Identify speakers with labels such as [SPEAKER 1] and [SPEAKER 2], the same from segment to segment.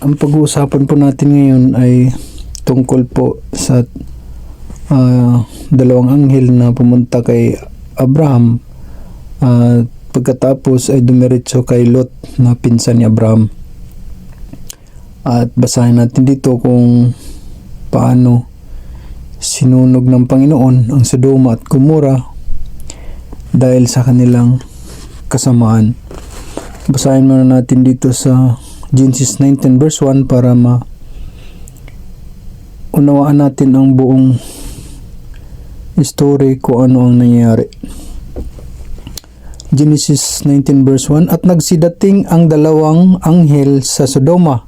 [SPEAKER 1] ang pag-uusapan po natin ngayon ay tungkol po sa ah, dalawang anghel na pumunta kay Abraham at pagkatapos ay dumiretso kay Lot na pinsan ni Abraham at basahin natin dito kung paano sinunog ng Panginoon ang Sodoma at Gomora dahil sa kanilang kasamaan. Basahin muna natin dito sa Genesis 19 verse 1 para ma unawaan natin ang buong story kung ano ang nangyayari. Genesis 19 verse 1 At nagsidating ang dalawang anghel sa Sodoma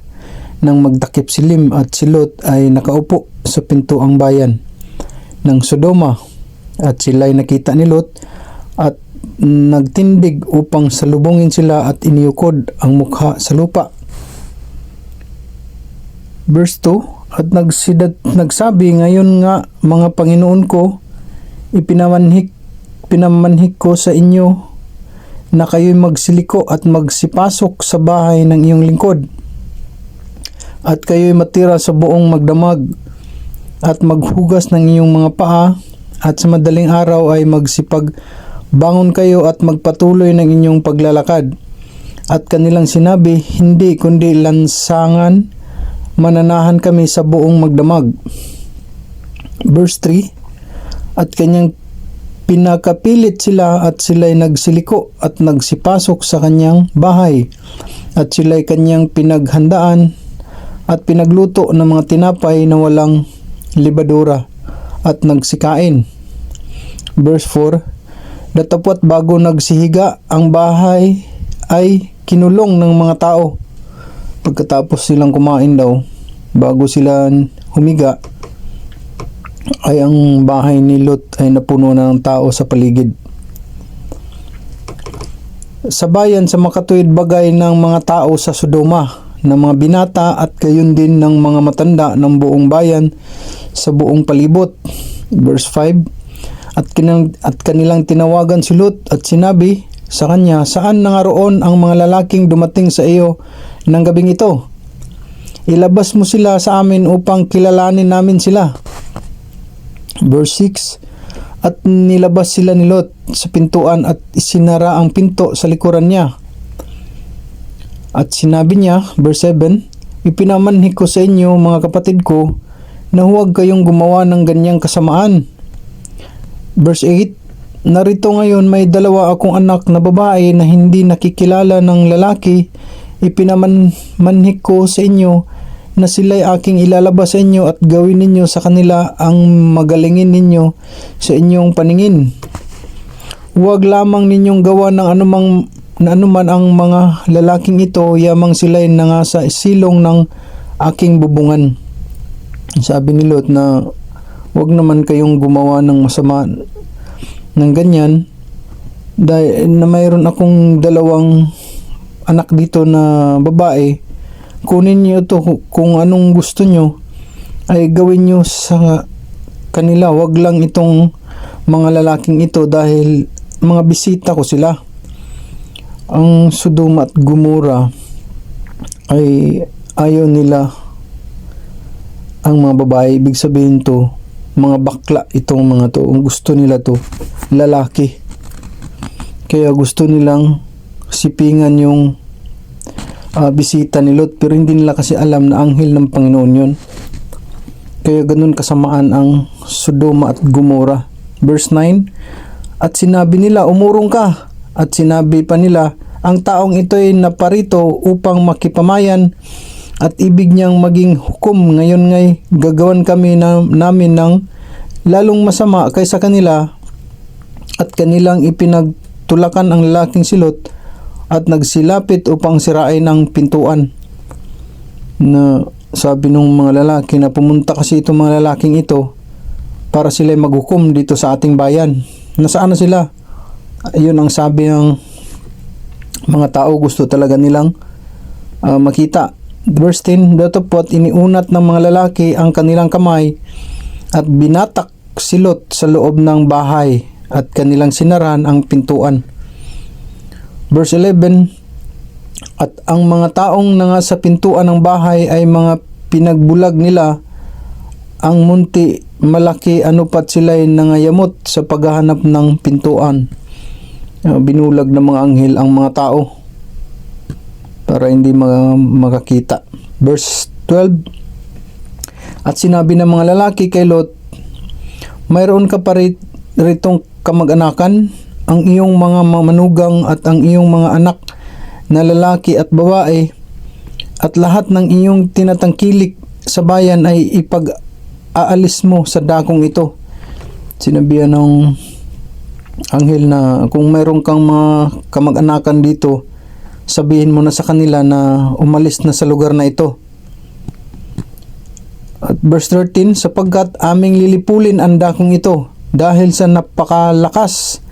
[SPEAKER 1] nang magtakip si Lim at si Lot ay nakaupo sa pintuang bayan ng Sodoma at sila'y nakita ni Lot at nagtindig upang salubungin sila at iniukod ang mukha sa lupa. Verse 2 At nagsidat, nagsabi ngayon nga mga Panginoon ko ipinamanhik pinamanhik ko sa inyo na kayo'y magsiliko at magsipasok sa bahay ng iyong lingkod. At kayo'y matira sa buong magdamag at maghugas ng iyong mga paa at sa madaling araw ay magsipag. Bangon kayo at magpatuloy ng inyong paglalakad. At kanilang sinabi hindi kundi lansangan mananahan kami sa buong magdamag verse 3 at kanyang pinakapilit sila at sila'y nagsiliko at nagsipasok sa kanyang bahay at sila'y kanyang pinaghandaan at pinagluto ng mga tinapay na walang libadura at nagsikain. Verse 4 Datapwat bago nagsihiga ang bahay ay kinulong ng mga tao. Pagkatapos silang kumain daw, bago sila humiga, ay ang bahay ni Lot ay napuno na ng tao sa paligid. Sa bayan sa makatuwid bagay ng mga tao sa Sodoma, ng mga binata at gayon din ng mga matanda ng buong bayan sa buong palibot. Verse 5 At, kinang, at kanilang tinawagan si Lot at sinabi sa kanya, Saan na nga roon ang mga lalaking dumating sa iyo ng gabing ito? Ilabas mo sila sa amin upang kilalanin namin sila. Verse 6 At nilabas sila ni Lot sa pintuan at isinara ang pinto sa likuran niya. At sinabi niya, verse 7, Ipinamanhik ko sa inyo mga kapatid ko na huwag kayong gumawa ng ganyang kasamaan. Verse 8, Narito ngayon may dalawa akong anak na babae na hindi nakikilala ng lalaki. Ipinamanhik ko sa inyo na sila'y aking ilalabas sa inyo at gawin ninyo sa kanila ang magalingin ninyo sa inyong paningin. Huwag lamang ninyong gawa ng anumang na anuman ang mga lalaking ito, yamang sila'y nangasa silong ng aking bubungan. Sabi ni Lot na huwag naman kayong gumawa ng masama ng ganyan dahil na mayroon akong dalawang anak dito na babae kunin niyo ito kung anong gusto niyo ay gawin niyo sa kanila. Wag lang itong mga lalaking ito dahil mga bisita ko sila. Ang Sodoma at Gomora ay ayaw nila ang mga babae. Ibig sabihin to mga bakla itong mga to. Gusto nila to lalaki. Kaya gusto nilang sipingan yung ah, bisita ni Lot pero hindi nila kasi alam na anghel ng Panginoon yun. Kaya ganun kasamaan ang Sodoma at Gomora verse 9 at sinabi nila umurong ka. At sinabi pa nila ang taong ito ay naparito upang makipamayan at ibig niyang maging hukom. Ngayon ngay gagawan kami na, namin ng lalong masama kaysa kanila at kanilang ipinagtulakan ang lalaking silot at nagsilapit upang sirain ang pintuan. Na sabi nung mga lalaki na pumunta kasi itong mga lalaking ito para sila maghukom dito sa ating bayan. Nasaan na sila? Yun ang sabi ng mga tao. Gusto talaga nilang ah, makita. Verse 10 datapot iniunat ng mga lalaki ang kanilang kamay at binatak silot sa loob ng bahay at kanilang sinaran ang pintuan verse 11 At ang mga taong na nga sa pintuan ng bahay ay mga pinagbulag nila ang munti malaki ano pat sila'y nangayamot sa paghahanap ng pintuan. Uh, binulag ng mga anghel ang mga tao para hindi makakita. Verse 12 At sinabi ng mga lalaki kay Lot, mayroon ka pa rit- ritong kamag-anakan, ang iyong mga manugang at ang iyong mga anak na lalaki at babae at lahat ng iyong tinatangkilik sa bayan ay ipag-aalis mo sa dakong ito. Sinabihan ng anghel na kung mayroon kang mga kamag-anakan dito, sabihin mo na sa kanila na umalis na sa lugar na ito. At verse 13, sapagkat aming lilipulin ang dakong ito dahil sa napakalakas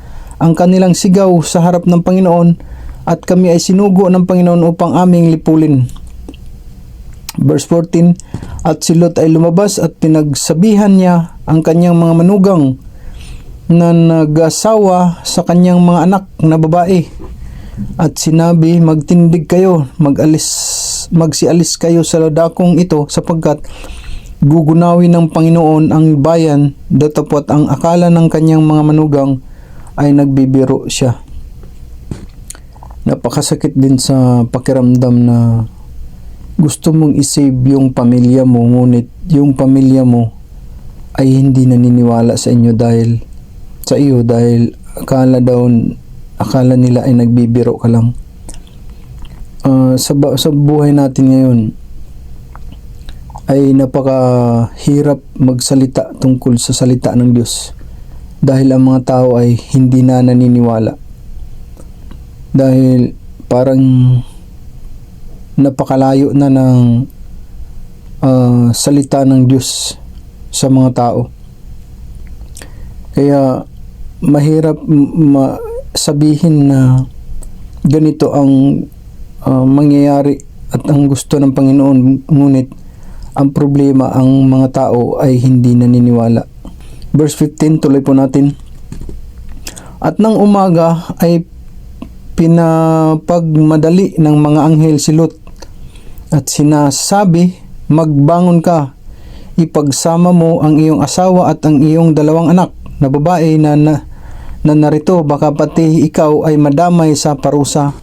[SPEAKER 1] ang kanilang sigaw sa harap ng Panginoon at kami ay sinugo ng Panginoon upang aming lipulin. Verse 14, At si Lot ay lumabas at pinagsabihan niya ang kanyang mga manugang na nag-asawa sa kanyang mga anak na babae. At sinabi, magtindig kayo, magalis, magsialis kayo sa ladakong ito sapagkat gugunawin ng Panginoon ang bayan datapot ang akala ng kanyang mga manugang ay nagbibiro siya. Napakasakit din sa pakiramdam na gusto mong isave yung pamilya mo ngunit yung pamilya mo ay hindi naniniwala sa inyo dahil sa iyo dahil akala daw akala nila ay nagbibiro ka lang. Ah, sa, sa buhay natin ngayon ay napakahirap magsalita tungkol sa salita ng Diyos dahil ang mga tao ay hindi na naniniwala. Dahil parang napakalayo na ng ah, salita ng Diyos sa mga tao. Kaya mahirap sabihin na ganito ang ah, mangyayari at ang gusto ng Panginoon ngunit ang problema ang mga tao ay hindi naniniwala. Verse 15 tuloy po natin. At nang umaga ay pinapagmadali ng mga anghel si Lot at sinasabi, magbangon ka, ipagsama mo ang iyong asawa at ang iyong dalawang anak na babae na, na, na narito, baka pati ikaw ay madamay sa parusa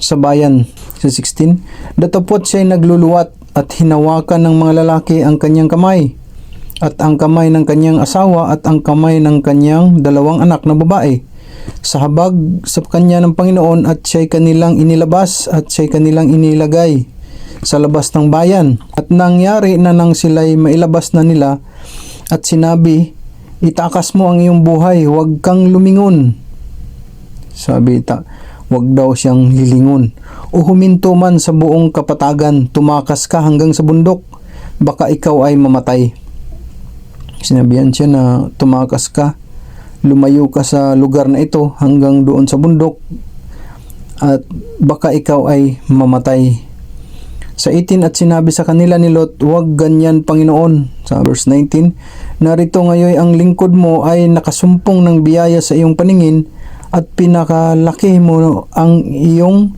[SPEAKER 1] sa bayan. Sa 16, datapot siya'y nagluluwat at hinawakan ng mga lalaki ang kanyang kamay at ang kamay ng kanyang asawa at ang kamay ng kanyang dalawang anak na babae sa habag sa kanya ng Panginoon at siya'y kanilang inilabas at siya'y kanilang inilagay sa labas ng bayan. At nangyari na nang sila'y mailabas na nila at sinabi, itakas mo ang iyong buhay, huwag kang lumingon. Sabi ta, huwag daw siyang lilingon. O huminto man sa buong kapatagan, tumakas ka hanggang sa bundok, baka ikaw ay mamatay. Sinabihan siya na tumakas ka, lumayo ka sa lugar na ito hanggang doon sa bundok at baka ikaw ay mamatay. Sa 18 at sinabi sa kanila ni Lot, huwag ganyan Panginoon. Sa verse 19, narito ngayon ang lingkod mo ay nakasumpong ng biyaya sa iyong paningin at pinakalaki mo ang iyong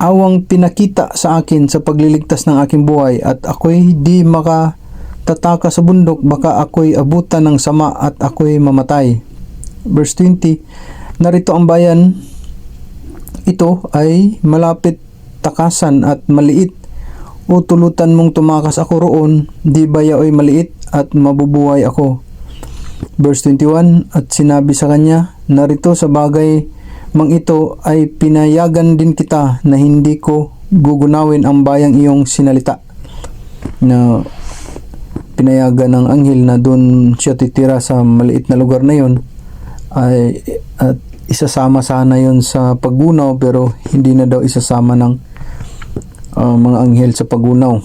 [SPEAKER 1] awang pinakita sa akin sa pagliligtas ng aking buhay at ako'y di makatataka sa bundok baka ako'y abutan ng sama at ako'y mamatay. Verse 20, narito ang bayan ito ay malapit takasan at maliit o tulutan mong tumakas ako roon, di ba yao'y maliit at mabubuhay ako. Verse 21, at sinabi sa kanya, narito sa bagay mang ito ay pinayagan din kita na hindi ko gugunawin ang bayang iyong sinalita. Na pinayagan ng anghel na doon siya titira sa maliit na lugar na yon ay at isasama sana yon sa paggunaw pero hindi na daw isasama ng uh, mga anghel sa paggunaw.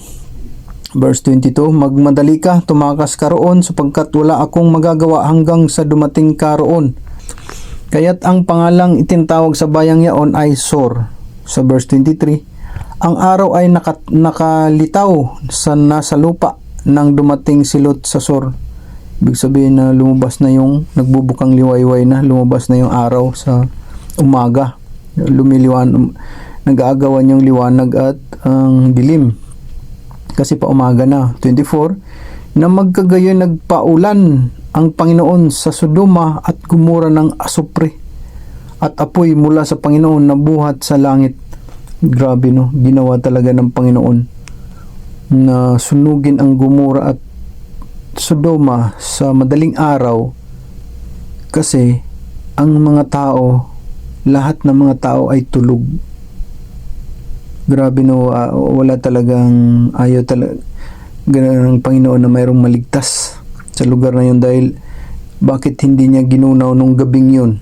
[SPEAKER 1] Verse 22, Magmadali ka, tumakas ka roon sapagkat wala akong magagawa hanggang sa dumating ka roon. Kaya't ang pangalang itinatawag sa bayang yaon ay Sor. Sa verse 23, Ang araw ay naka, nakalitaw sa nasa lupa nang dumating si Lot sa Sor. Ibig sabihin na lumabas na yung nagbubukang liwayway na, lumabas na yung araw sa umaga. Lumiliwan, nag-aagawan yung liwanag at ang dilim. Kasi pa umaga na. 24. Na magkagayon nagpaulan ang Panginoon sa Sodoma at gumura ng asupre at apoy mula sa Panginoon na buhat sa langit. Grabe no, ginawa talaga ng Panginoon na sunugin ang Gomora at Sodoma sa madaling araw kasi ang mga tao, lahat ng mga tao ay tulog. Grabe no, wala talagang ayaw talaga ng Panginoon na mayroong maligtas sa lugar na yun dahil bakit hindi niya ginunaw nung gabing yun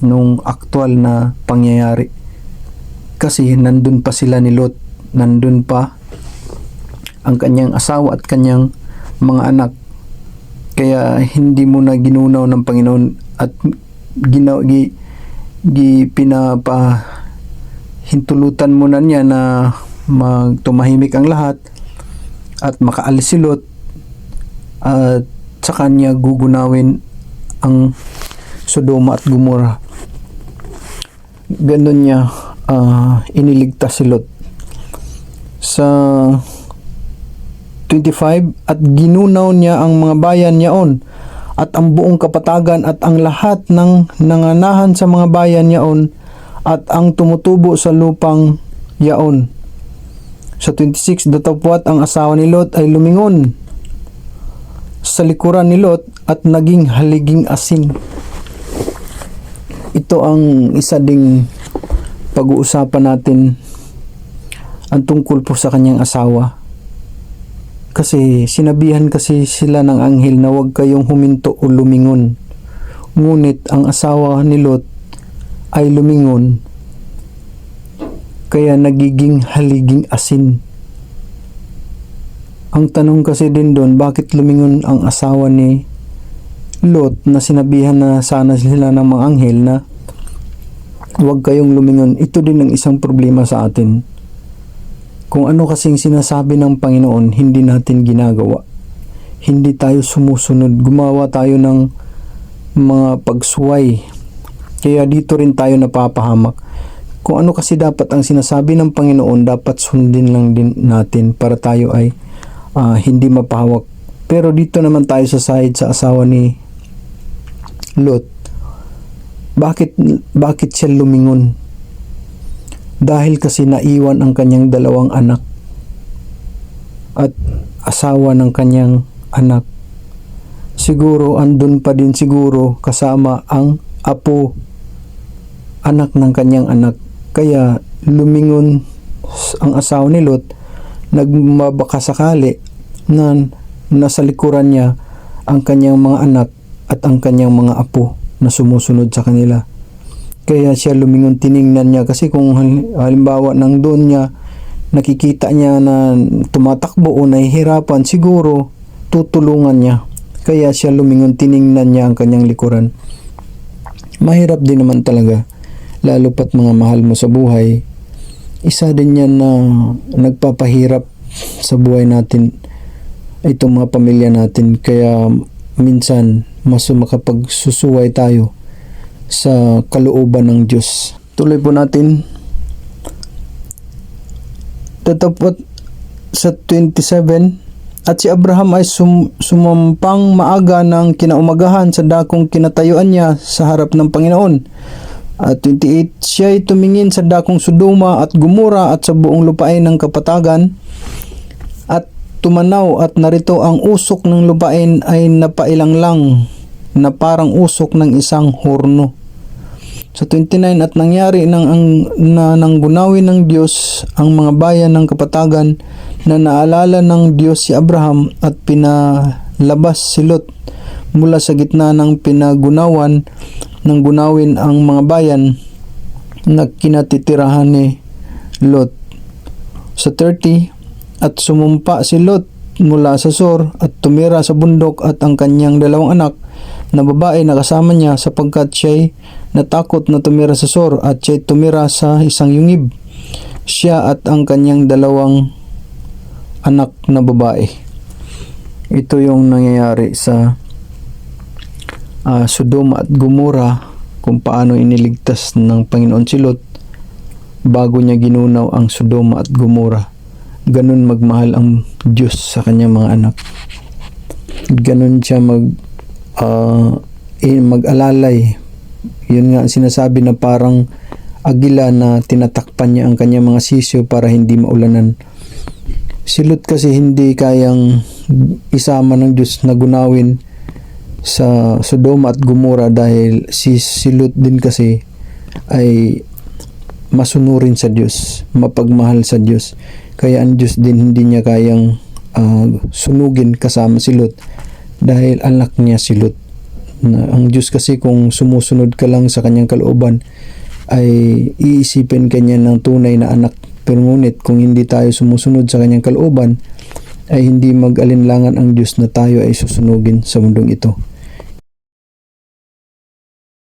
[SPEAKER 1] nung aktual na pangyayari kasi nandun pa sila ni Lot nandun pa ang kanyang asawa at kanyang mga anak. Kaya hindi mo na ginunaw ng Panginoon at ginaw gi, gi pinapa hintulutan mo na niya na magtumahimik ang lahat at makaalis si Lot at sa kanya gugunawin ang Sodoma at Gomora ganun niya ah, iniligtas si Lot. Sa 25 at ginunaw niya ang mga bayan niyaon at ang buong kapatagan at ang lahat ng nanganahan sa mga bayan niyaon at ang tumutubo sa lupang yaon. Sa 26, datapwat ang asawa ni Lot ay lumingon sa likuran ni Lot at naging haliging asin. Ito ang isa ding pag-uusapan natin ang tungkol po sa kanyang asawa. Kasi sinabihan kasi sila ng anghel na huwag kayong huminto o lumingon. Ngunit ang asawa ni Lot ay lumingon kaya nagiging haliging asin. Ang tanong kasi din doon, bakit lumingon ang asawa ni Lot na sinabihan na sana sila ng mga anghel na huwag kayong lumingon. Ito din ang isang problema sa atin kung ano kasing sinasabi ng Panginoon, hindi natin ginagawa. Hindi tayo sumusunod. Gumawa tayo ng mga pagsuway. Kaya dito rin tayo napapahamak. Kung ano kasi dapat ang sinasabi ng Panginoon, dapat sundin lang din natin para tayo ay ah, hindi mapahawak. Pero dito naman tayo sa side sa asawa ni Lot. Bakit bakit siya lumingon? Dahil kasi naiwan ang kanyang dalawang anak at asawa ng kanyang anak. Siguro andun pa din siguro kasama ang apo anak ng kanyang anak. Kaya lumingon ang asawa ni Lot nagmabaka sakali na nasa likuran niya ang kanyang mga anak at ang kanyang mga apo na sumusunod sa kanila. Kaya siya lumingon tiningnan niya kasi kung hal- halimbawa nang doon niya nakikita niya na tumatakbo o nahihirapan siguro tutulungan niya. Kaya siya lumingon tiningnan niya ang kanyang likuran. Mahirap din naman talaga lalo pat mga mahal mo sa buhay. Isa din yan na nagpapahirap sa buhay natin itong mga pamilya natin kaya minsan mas makapagsusuway tayo sa kalooban ng Diyos. Tuloy po natin. Tatapot sa 27 at si Abraham ay sum- sumampang maaga ng kinaumagahan sa dakong kinatayuan niya sa harap ng Panginoon. At 28, siya ay tumingin sa dakong Sodoma at Gumura at sa buong lupain ng kapatagan at tumanaw at narito ang usok ng lupain ay napailang lang na parang usok ng isang horno. Sa 29 at nangyari nang ang na nang gunawin ng Diyos ang mga bayan ng kapatagan na naalala ng Diyos si Abraham at pinalabas si Lot mula sa gitna ng pinagunawan ng gunawin ang mga bayan na kinatitirahan ni Lot. Sa 30 at sumumpa si Lot mula sa Sor at tumira sa bundok at ang kanyang dalawang anak na babae na kasama niya sapagkat siya'y natakot na tumira sa Sor at siya'y tumira sa isang yungib. Siya at ang kanyang dalawang anak na babae. Ito yung nangyayari sa ah, Sodoma at Gomora kung paano iniligtas ng Panginoon si Lot bago niya ginunaw ang Sodoma at Gomora. Ganun magmahal ang Diyos sa kanyang mga anak. Ganun siya mag eh, mag-alalay. Yun nga ang sinasabi na parang agila na tinatakpan niya ang kanyang mga sisyo para hindi maulanan. Si Lot kasi hindi kayang isama ng Diyos na gunawin sa Sodoma at Gomora dahil si, si Lot din kasi ay masunurin sa Diyos, mapagmahal sa Diyos. Kaya ang Diyos din hindi niya kayang ah, sunugin kasama si Lot dahil anak niya si Lot. Na, ang Diyos kasi kung sumusunod ka lang sa kanyang kalooban ay iisipin kanya ng tunay na anak. Pero ngunit kung hindi tayo sumusunod sa kanyang kalooban ay hindi mag-alinlangan ang Diyos na tayo ay susunugin sa mundong ito.